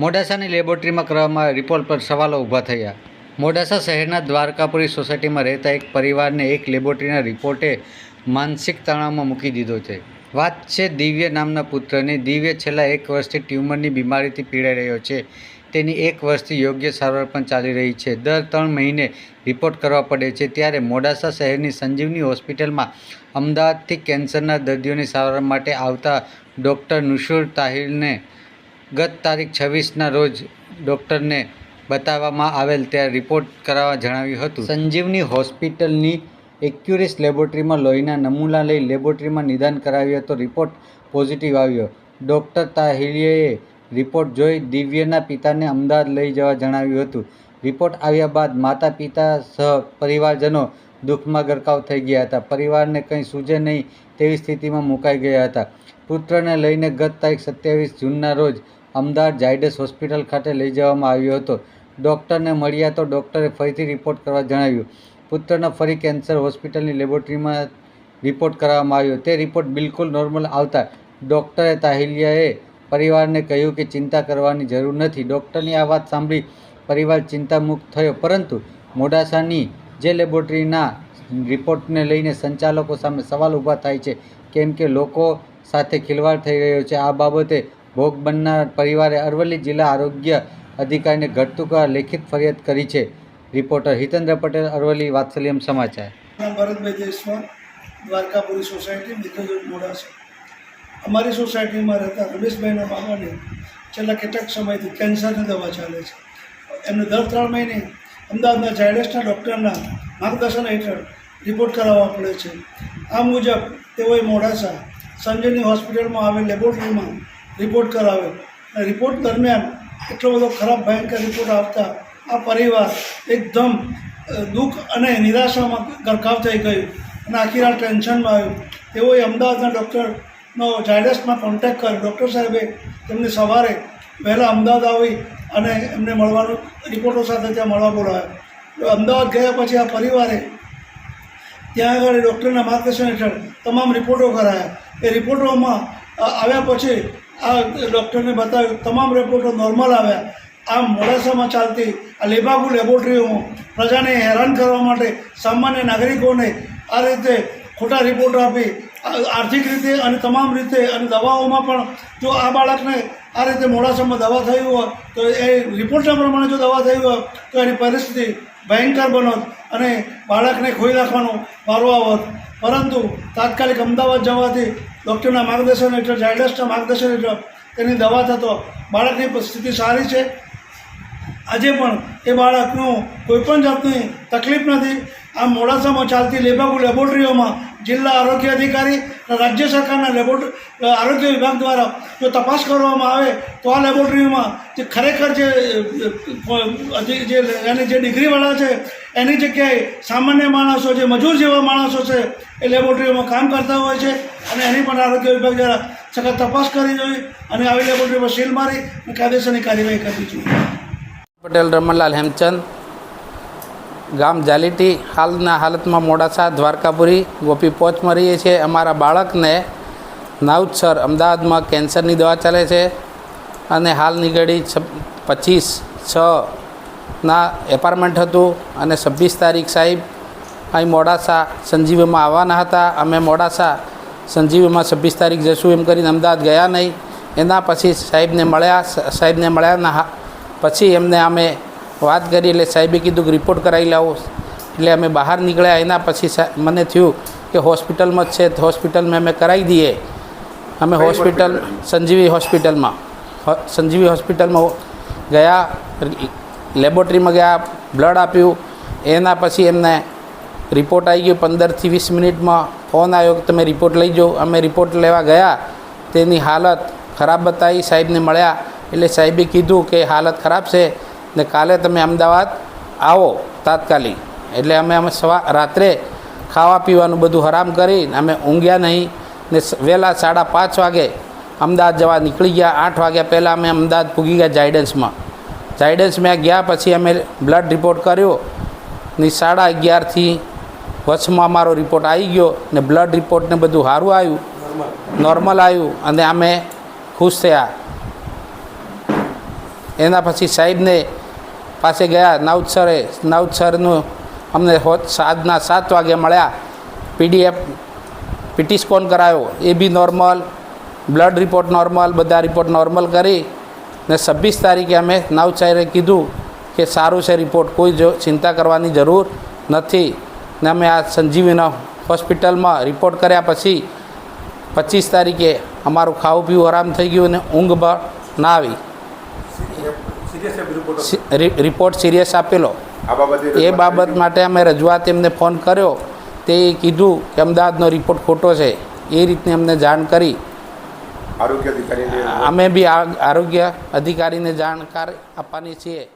મોડાસાની લેબોરેટરીમાં કરવામાં રિપોર્ટ પર સવાલો ઊભા થયા. મોડાસા શહેરના દ્વારકાપુરી સોસાયટીમાં રહેતા એક પરિવારને એક લેબોરેટરીના રિપોર્ટે માનસિક તણાવમાં મૂકી દીધો છે. વાત છે દિવ્ય નામના પુત્રની. દિવ્ય છેલ્લા એક વર્ષથી ટ્યુમરની બીમારીથી પીડાઈ રહ્યો છે. તેની એક વર્ષથી યોગ્ય સારવાર પણ ચાલી રહી છે. દર ત્રણ મહિને રિપોર્ટ કરવા પડે છે. ત્યારે મોડાસા શહેરની સંજીવની હોસ્પિટલમાં અમદાવાદથી કેન્સરના દર્દીઓની સારવાર માટે આવતા ડૉક્ટર નુશુર તાહિરને ગત તારીખ છવ્વીસના રોજ ડૉક્ટરને બતાવવામાં આવેલ ત્યાં રિપોર્ટ કરાવવા જણાવ્યું હતું. સંજીવની હોસ્પિટલની એક્યુરિસ લેબોરેટરીમાં લોહીના નમૂના લઈ લેબોરેટરીમાં નિદાન કરાવ્યું તો રિપોર્ટ પોઝિટિવ આવ્યો. ડૉક્ટર તાહિલીએ રિપોર્ટ જોઈ દિવ્યના પિતાને અમદાવાદ લઈ જવા જણાવ્યું હતું. રિપોર્ટ આવ્યા બાદ માતા પિતા સહ પરિવારજનો દુઃખમાં ગરકાવ થઈ ગયા હતા. પરિવારને કંઈ સૂજે નહીં તેવી સ્થિતિમાં મુકાઈ ગયા હતા. પુત્રને લઈને ગત તારીખ સત્યાવીસ જૂનના રોજ અમદાવાદ ઝાયડસ હોસ્પિટલ ખાતે લઈ જવામાં આવ્યો હતો. ડૉક્ટરને મળ્યા તો ડૉક્ટરે ફરીથી રિપોર્ટ કરવા જણાવ્યું. પુત્રનો ફરી કેન્સર હોસ્પિટલની લેબોરેટરીમાં રિપોર્ટ કરવામાં આવ્યો. તે રિપોર્ટ બિલકુલ નોર્મલ આવતા ડૉક્ટરે તાહિલિયાએ પરિવારને કહ્યું કે ચિંતા કરવાની જરૂર નથી. ડૉક્ટરની આ વાત સાંભળી પરિવાર ચિંતામુક્ત થયો. પરંતુ મોડાસાની જે લેબોરેટરીના રિપોર્ટને લઈને સંચાલકો સામે સવાલ ઊભા થાય છે, કેમ કે લોકો સાથે ખિલવાડ થઈ રહ્યો છે, આ બાબતે ભોગ બનનાર પરિવારે અરવલ્લી જિલ્લા આરોગ્ય અધિકારીને ઘટતું કરવા લેખિત ફરિયાદ કરી છે. રિપોર્ટર હિતેન્દ્ર પટેલ, અરવલ્લી, વાત્સલ્યમ સમાચાર. ભરતભાઈ જયસ્વાલ, દ્વારકાપુરી સોસાયટી મિત્રજોગ મોડાસા અમારી સોસાયટીમાં રહેતા રમેશભાઈના બાબાને છેલ્લા કેટલાક સમયથી કેન્સરની દવા ચાલે છે. એમને દર ત્રણ મહિને અમદાવાદના ઝાયડસના ડૉક્ટરના માર્ગદર્શન હેઠળ રિપોર્ટ કરાવવા પડે છે. આ મુજબ તેઓએ મોડાસા સંજયની હોસ્પિટલમાં આવેલ લેબોરેટરીમાં રિપોર્ટ કરાવ્યો અને રિપોર્ટ દરમિયાન એટલો બધો ખરાબ, ભયંકર રિપોર્ટ આવતા આ પરિવાર એકદમ દુઃખ અને નિરાશામાં ગરકાવ થઈ ગયું. અને આખી રાત ટેન્શનમાં આવ્યું. તેઓએ અમદાવાદના ડૉક્ટરનો ઝાયડસમાં કોન્ટેક્ટ કર્યો. ડૉક્ટર સાહેબે તેમને સવારે વહેલા અમદાવાદ આવી અને એમને મળવાનું રિપોર્ટો સાથે ત્યાં મળવા બોલાવ્યા. અમદાવાદ ગયા પછી આ પરિવારે ત્યાં આગળ ડૉક્ટરના માર્ગદર્શન હેઠળ તમામ રિપોર્ટો કરાયા. એ રિપોર્ટોમાં આવ્યા પછી આ ડૉક્ટરને બતાવ્યું, તમામ રિપોર્ટો નોર્મલ આવ્યા આમ મોડાસામાં ચાલતી આ લેબાગુ લેબોરેટરીઓમાં પ્રજાને હેરાન કરવા માટે સામાન્ય નાગરિકોને આ રીતે ખોટા રિપોર્ટ આપી આ- આર્થિક રીતે અને તમામ રીતે અને દવાઓમાં પણ જો આ બાળકને આ રીતે મોડાસામાં દવા થઈ હોય, તો એ રિપોર્ટના પ્રમાણે જો દવા થઈ હોય, તો એની પરિસ્થિતિ ભયંકર બનત અને બાળકને ખોઈ રાખવાનું વારો આવત પરંતુ તાત્કાલિક અમદાવાદ જવાથી ડૉક્ટરના માર્ગદર્શન હેઠળ, ઝાયડસના માર્ગદર્શન હેઠળ તેની દવા થતો બાળકની સ્થિતિ સારી છે. આજે પણ એ બાળકનું કોઈપણ જાતની તકલીફ નથી. આ મોડાસામાં ચાલતી લેબાગુ લેબોરેટરીઓમાં જિલ્લા આરોગ્ય અધિકારી રાજ્ય સરકારના લેબોરેટ આરોગ્ય વિભાગ દ્વારા જો તપાસ કરવામાં આવે તો આ લેબોરેટરીમાં જે ખરેખર જે જે એની જે ડિગ્રીવાળા છે, એની જગ્યાએ સામાન્ય માણસો જે મજૂર જેવા માણસો છે, એ લેબોરેટરીઓમાં કામ કરતા હોય છે અને એની પણ આરોગ્ય વિભાગ દ્વારા સખત તપાસ કરી જોઈએ અને આવી લેબોરેટરીમાં સીલ મારી કાયદેસરની કાર્યવાહી કરવી જોઈએ. પટેલ, રમણલાલ હેમચંદ, ગામ જાલીટી હાલના હાલતમાં મોડાસા, દ્વારકાપુરી, ગોપી પોચમાં રહીએ છીએ. અમારા બાળકને નાઉદસર અમદાવાદમાં કેન્સરની દવા ચાલે છે અને હાલ નીકળી છ પચીસ છના એપાર્ટમેન્ટ હતું અને છવ્વીસ તારીખ સાહેબ અહીં મોડાસા સંજીવીમાં આવવાના હતા. અમે મોડાસા સંજીવીમાં છવ્વીસ તારીખ જશું એમ કરીને અમદાવાદ ગયા નહીં. એના પછી સાહેબને મળ્યા સાહેબને મળ્યા પછી એમને અમે વાત કરી એટલે સાહેબે કીધું કે રિપોર્ટ કરાવી લાવો. એટલે અમે બહાર નીકળ્યા. એના પછી મને થયું કે હોસ્પિટલમાં જ છે. તો હોસ્પિટલમાં અમે કરાવી દઈએ. અમે હોસ્પિટલ સંજીવી હોસ્પિટલમાં સંજીવી હોસ્પિટલમાં ગયા. લેબોરેટરીમાં ગયા. બ્લડ આપ્યું. એના પછી એમને રિપોર્ટ આવી ગયો. પંદરથી વીસ મિનિટમાં ફોન આવ્યો કે તમે રિપોર્ટ લઈ જાઓ. અમે રિપોર્ટ લેવા ગયા. તેની હાલત ખરાબ બતાવી સાહેબને મળ્યા. એટલે સાહેબે કીધું કે હાલત ખરાબ છે ને કાલે તમે અમદાવાદ આવો તાત્કાલિક. એટલે અમે અમે સવા રાત્રે ખાવા પીવાનું બધું હરામ કરી અમે ઊંઘ્યા નહીં ને વહેલા સાડા પાંચ વાગે અમદાવાદ જવા નીકળી ગયા. આઠ વાગ્યા પહેલાં અમે અમદાવાદ પૂગી ગયા જાયડન્સમાં. જાયડન્સમાં ગયા પછી અમે બ્લડ રિપોર્ટ કર્યો ને સાડા અગિયારથી વચમાં અમારો રિપોર્ટ આવી ગયો ને બ્લડ રિપોર્ટને બધું સારું આવ્યું. નોર્મલ આવ્યું અને અમે ખુશ થયા. એના પછી સાહેબને પાસે ગયા નાઉદ સરે નાઉદ સરનું અમને હોત સાંજના સાત વાગે મળ્યા. પીડીએફ, પીટી સ્કોન કરાયો. A B normal, blood report normal, બધા રિપોર્ટ નોર્મલ કરી ને છવ્વીસ તારીખે અમે નાઉદ સાહેબે કીધું કે સારું છે રિપોર્ટ, કોઈ જો ચિંતા કરવાની જરૂર નથી. ને અમે આ સંજીવીના હોસ્પિટલમાં રિપોર્ટ કર્યા પછી પચીસ તારીખે અમારું ખાવું પીવું આરામ થઈ ગયું અને ઊંઘ ના આવી. રિપોર્ટ સિરિયસ આપેલો. એ બાબત માટે અમે રજૂઆત એમને ફોન કર્યો. તે કીધું કે અમદાવાદનો રિપોર્ટ ખોટો છે. એ રીતની અમને જાણ કરી. આરોગ્ય અધિકારીને અમે બી આ આરોગ્ય અધિકારીને જાણકાર આપવાની છીએ.